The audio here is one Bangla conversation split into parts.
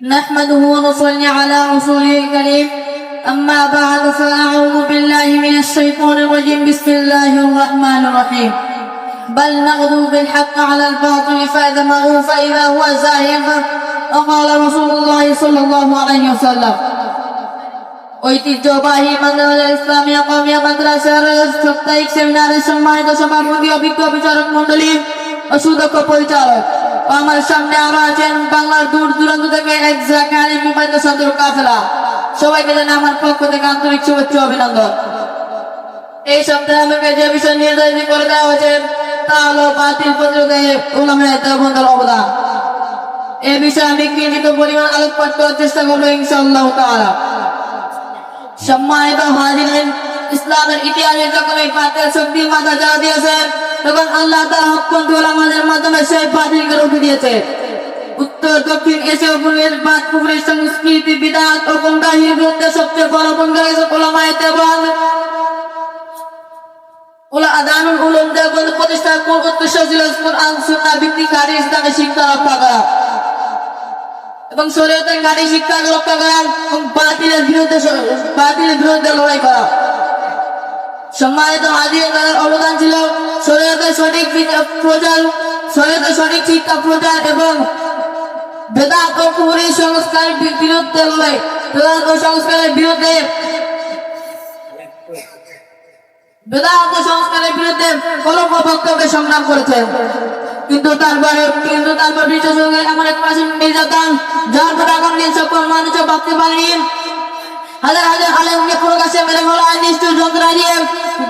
نحمده ونصلي على رسوله الكريم أما بعد فأعوذ بالله من الشيطان الرجيم بسم الله الرحمن الرحيم بل نغدو بالحق على الباطل فأدمغه فإذا هو زاهق وقال رسول الله صلى الله عليه وسلم ঐতিহ্যবাহী মাদ্রাসা ইসলামিয়া কমিয়া মাদ্রাসার সাপ্তাহিক সেমিনারের সম্মানিত সভাপতি অভিজ্ঞ বিচারক মন্ডলী ও সুদক্ষ পরিচালক ও আমার সামনে আরও আছেন বাংলার দূর দূরান্ত থেকে এক জাকারি মোবাইল সদর কাফেলা। সবাইকে জানে আমার পক্ষ থেকে আন্তরিক শুভেচ্ছা অভিনন্দন। এই সপ্তাহে আমাকে যে বিষয় নির্ধারিত করে দেওয়া হয়েছে, তা হলো বাতিল প্রতিরোধে উলামায়ে দেওবন্দের অবদান। এ বিষয়ে আমি কিঞ্চিত পরিমাণ আলোকপাত করার চেষ্টা করব ইনশাআল্লাহ তাআলা। সম্মানিত হাজিরেন, ইসলামের ইতিহাসে যখন এই পাতের শক্তি মাথা যারা দিয়েছে তখন আল্লাহ ওলামাদের মাধ্যমে সেই পাতিলকে রুখে দিয়েছে। উত্তর, দক্ষিণ, এশীয় পূর্বের বাদ পুকুরের সংস্কৃতি, বিধান ও গঙ্গাহীর বিরুদ্ধে সবচেয়ে বড় গঙ্গা ওলামায় দেবান শিক্ষা রক্ষা করা। এবং নারী শিক্ষা এবং বাতিলের বিরুদ্ধে লড়াই করা। সম্মানিত হাজির তাদের অবদান ছিল শরীয়তের সঠিক প্রচার শরীয়তের সঠিক শিক্ষা প্রচার এবং বেদাত ও সংস্কারের বিরুদ্ধে লড়াই। বেদাত সংস্কারের বিরুদ্ধে সংস্কারের বিরুদ্ধে সংগ্রাম করেছে। কিন্তু তারপরে, কিন্তু তারপর গেল এমন এক মাসিক নির্যাতন, যার সকল ভাবতে পারেনি হাজার হাজার আলেমকে পুরো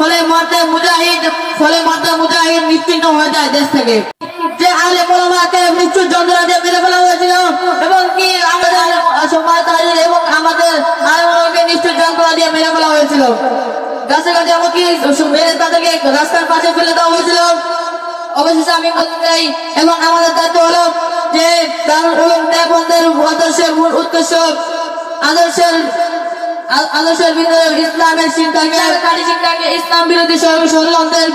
ফলে মতে মুজাহিদ, ফলে মতে মুজাহিদ নিশ্চিন্ন হয়ে যায় দেশ থেকে। যে আলে মোলামাকে মৃত্যুর যন্ত্রণা দিয়ে মেরে ফেলা হয়েছিল এবং কি আমাদের হাজির এবং আমাদের আলেমকে নিশ্চয় যন্ত্রণা দিয়ে মেরে ফেলা হয়েছিল। গাছে গাছে এমনকি মেরে তাদেরকে রাস্তার পাশে ফেলে দেওয়া হয়েছিল। অবশেষে আমি বলতে চাই, এবং আমাদের দায়িত্ব হলো যে আদর্শের মূল উদ্দেশ্য, আদর্শের আ- আদর্শের বিরুদ্ধে ইসলামের চিন্তাকে ইসলাম বিরোধী ষড়যন্ত্রের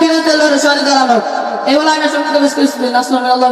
এগুলো আমি সঙ্গে নাসরুল্লাহ